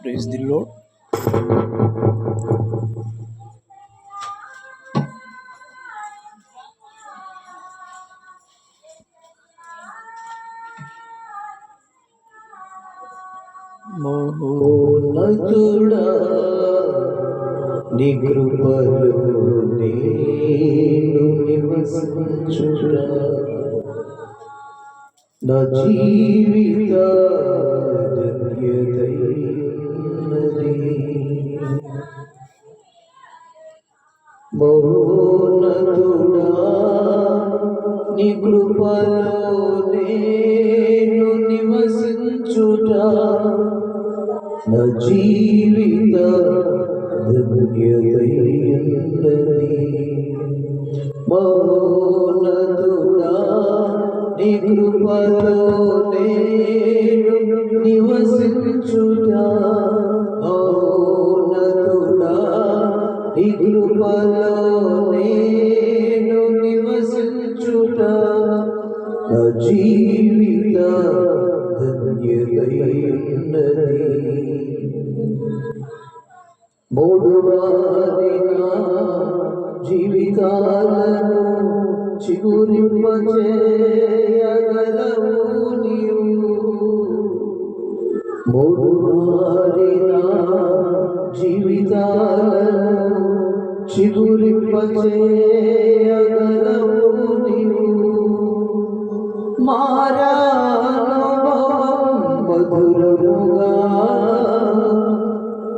Praise the load మహోన్నతుడా నీ కృపలో నేను నివసించుడా నా జీవిత ధన్యతైనది మహోన్నతుడా నీ కృపలో నేను నివసించుటా. నా జీవిత ధన్యతైనది మౌనతుడా నీ కృపలో నేను నివసించుటా. మౌనతుడా నీ కృపలో నా జీవిత ధన్యతైనది మూడు వారిన జీవితాలను చిగురింపచేయగలవు నీవు మూడు వారిన జీవితాలను చిగురింపచేయగలవు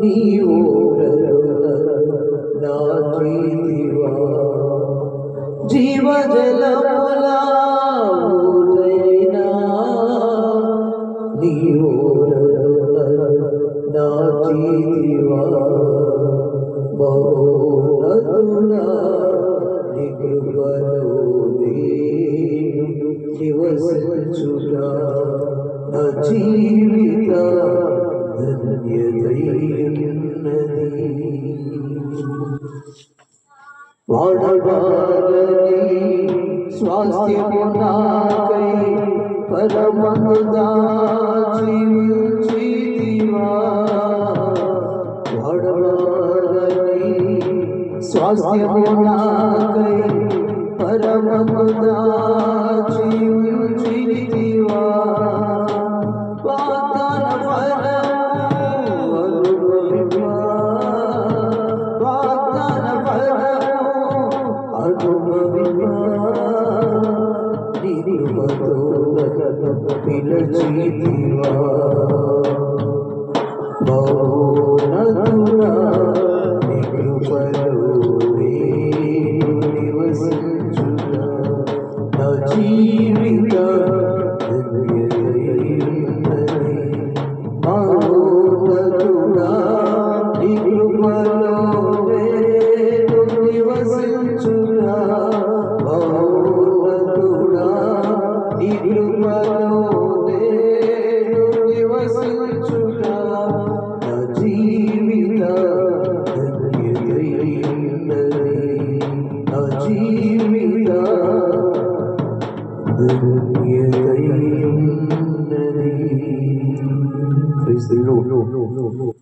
নিও নাকি দিবা জীব জলমলা না নিও নাকি দিবা বহুনা নিকৃপলো দিন দিবস চুলা জীবিতা வாழ்வாரி சுவாஸ்தியமுன்னாகை பரமதாஜி ஜீவா வாழ்வாரி சுவாஸ்தியமுன்னாகை பரமதா నిరుపతో పిలచితివా మౌనతుడా కృపలో నేను నా జీవిత కృపలో నేను Praise the Lord.